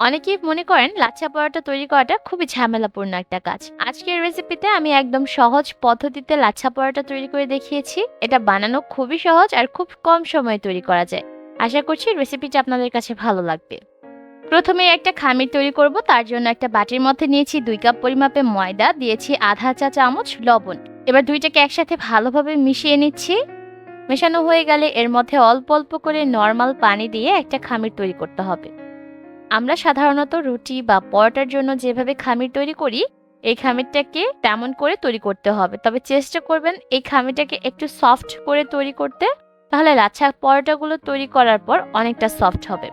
অনেকেই মনে করেন লাচ্ছা পরোটা তৈরি করাটা খুবই ঝামেলাপূর্ণ একটা কাজ। আজকের রেসিপিতে আমি একদম সহজ পদ্ধতিতে লাচ্ছা পরোটা তৈরি করে দেখিয়েছি। এটা বানানো খুবই সহজ আর খুব কম সময়ে তৈরি করা যায়। আশা করছি রেসিপিটা আপনাদের কাছে ভালো লাগবে। প্রথমে একটা খামির তৈরি করব। তার জন্য একটা বাটির মধ্যে নিয়েছি দুই কাপ পরিমাপে ময়দা, দিয়েছি আধা চা চামচ লবণ। এবার দুইটাকে একসাথে ভালোভাবে মিশিয়ে নিচ্ছি। মেশানো হয়ে গেলে এর মধ্যে অল্প অল্প করে নর্মাল পানি দিয়ে একটা খামির তৈরি করতে হবে। আমরা সাধারণত রুটি বা পরোটার জন্য যেভাবে খামির তৈরি করি, এই খামিরটাকে তেমন করে তৈরি করতে হবে। তবে চেষ্টা করবেন এই খামিরটাকে একটু সফট করে তৈরি করতে, তাহলে লাচ্ছা পরোটাগুলো তৈরি করার পর অনেকটা সফট হবে।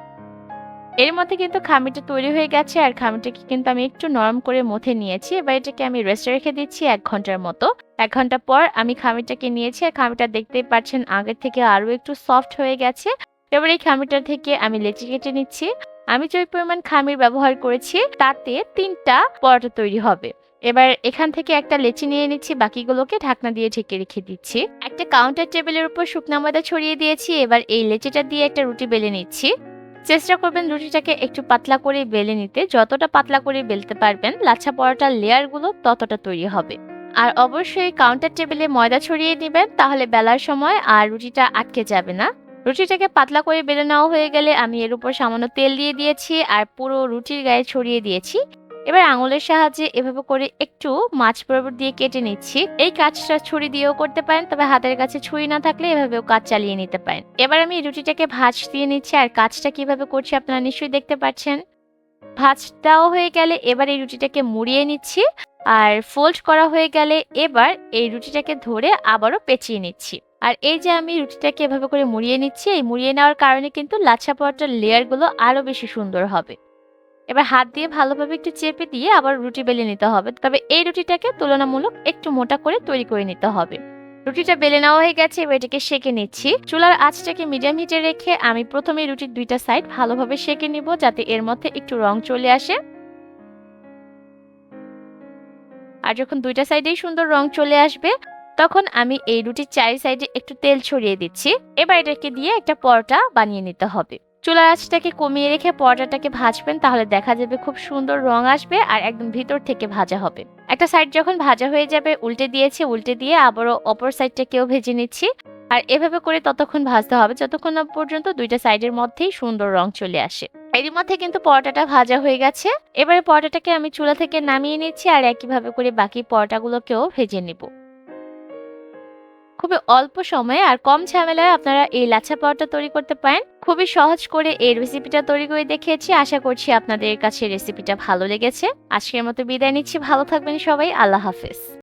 এর মধ্যে কিন্তু খামিরটা তৈরি হয়ে গেছে, আর খামিটাকে কিন্তু আমি একটু নরম করে মথে নিয়েছি। এবার এটাকে আমি রেস্টে রেখে দিচ্ছি এক ঘণ্টার মতো। এক ঘণ্টা পর আমি খামিরটাকে নিয়েছি, আর খামিটা দেখতেই পাচ্ছেন আগের থেকে আরও একটু সফট হয়ে গেছে। এবার এই খামিরটা থেকে আমি লেচি কেটে নিচ্ছি। আমি যে পরিমাণ খামির ব্যবহার করেছি, তাতে তিনটা পরোটা তৈরি হবে। এবার এখান থেকে একটা লেচি নিয়ে নিচ্ছি, বাকিগুলোকে ঢাকনা দিয়ে ঢেকে রেখে দিচ্ছি। একটা কাউন্টার টেবিলের উপর শুকনা ময়দা ছড়িয়ে দিয়েছি, এবার এই লেচিটা দিয়ে একটা রুটি বেলে নিচ্ছি। চেষ্টা করবেন রুটিটাকে একটু পাতলা করে বেলে নিতে, যতটা পাতলা করে বেলতে পারবেন, লাচ্ছা পরোটার লেয়ারগুলো ততটা তৈরি হবে। আর অবশ্যই কাউন্টার টেবিলে ময়দা ছড়িয়ে নেবেন তাহলে বেলার সময় আর রুটিটা আটকে যাবে না। রুটিটাকে পাতলা করে বেলে নেওয়া হয়ে গেলে আমি এর উপর সামান্য তেল দিয়ে দিয়েছি আর পুরো রুটির গায়ে ছড়িয়ে দিয়েছি। এবার আঙুলের সাহায্যে এভাবে করে একটু মাছ বরাবর দিয়ে কেটে নিচ্ছি। এই কাজটা ছুরি দিয়েও করতে পারেন, তবে হাতের কাছে ছুরি না থাকলে এভাবেও কাজ চালিয়ে নিতে পারেন। এবার আমি রুটিটাকে ভাজ দিয়ে নিচ্ছি আর কাজটা কীভাবে করছি আপনারা নিশ্চয়ই দেখতে পাচ্ছেন। ভাজটাও হয়ে গেলে এবার এই রুটিটাকে মুড়িয়ে নিচ্ছি আর ফোল্ড করা হয়ে গেলে এবার এই রুটিটাকে ধরে আবারও পেঁচিয়ে নিচ্ছি। আর এই যে আমি রুটিটাকে এভাবে করে মুড়িয়ে নিচ্ছি, এই মুড়িয়ে নেওয়ার কারণে কিন্তু লাচ্ছা পরোটার লেয়ারগুলো আরও বেশি সুন্দর হবে। এবার হাত দিয়ে ভালোভাবে একটু চেপে দিয়ে আবার রুটি বেলে নিতে হবে। তবে এই রুটিটাকে তুলনামূলক একটু মোটা করে তৈরি করে নিতে হবে। রুটিটা বেলে নেওয়া হয়ে গেছে, এবার এটাকে সেকে নিচ্ছি। চুলার আঁচটাকে মিডিয়াম হিটে রেখে আমি প্রথমে রুটির দুইটা সাইড ভালোভাবে সেকে নিব যাতে এর মধ্যে একটু রং চলে আসে। আর যখন দুইটা সাইডেই সুন্দর রং চলে আসবে তখন আমি এই রুটির চারি সাইডে একটু তেল ছড়িয়ে দিচ্ছি। এবার এটাকে দিয়ে একটা পরোটা বানিয়ে নিতে হবে। চুলার আঁচটাকে কমিয়ে রেখে পরোটাটাকে ভাজবেন, তাহলে দেখা যাবে খুব সুন্দর রং আসবে আর একদম ভিতর থেকে ভাজা হবে। একটা সাইড যখন ভাজা হয়ে যাবে, উল্টে দিয়েছি, উল্টে দিয়ে আবারও অপর সাইডটাকেও ভেজে নিচ্ছি। আর এভাবে করে ততক্ষণ ভাজতে হবে, যতক্ষণ না পর্যন্ত দুইটা সাইডের মধ্যেই সুন্দর রং চলে আসে। এরই মধ্যে কিন্তু পরোটাটা ভাজা হয়ে গেছে। এবারে পরোটাটাকে আমি চুলা থেকে নামিয়ে নিচ্ছি আর একইভাবে করে বাকি পরোটাগুলোকেও ভেজে নিব। খুবই অল্প সময়ে আর কম ঝামেলায় আপনারা এই লাচ্ছা পাওয়াটা তৈরি করতে পারেন। খুবই সহজ করে এই রেসিপিটা তৈরি করে দেখিয়েছি। আশা করছি আপনাদের কাছে রেসিপিটা ভালো লেগেছে। আজকের মতো বিদায় নিচ্ছি। ভালো থাকবেন সবাই। আল্লাহ হাফেজ।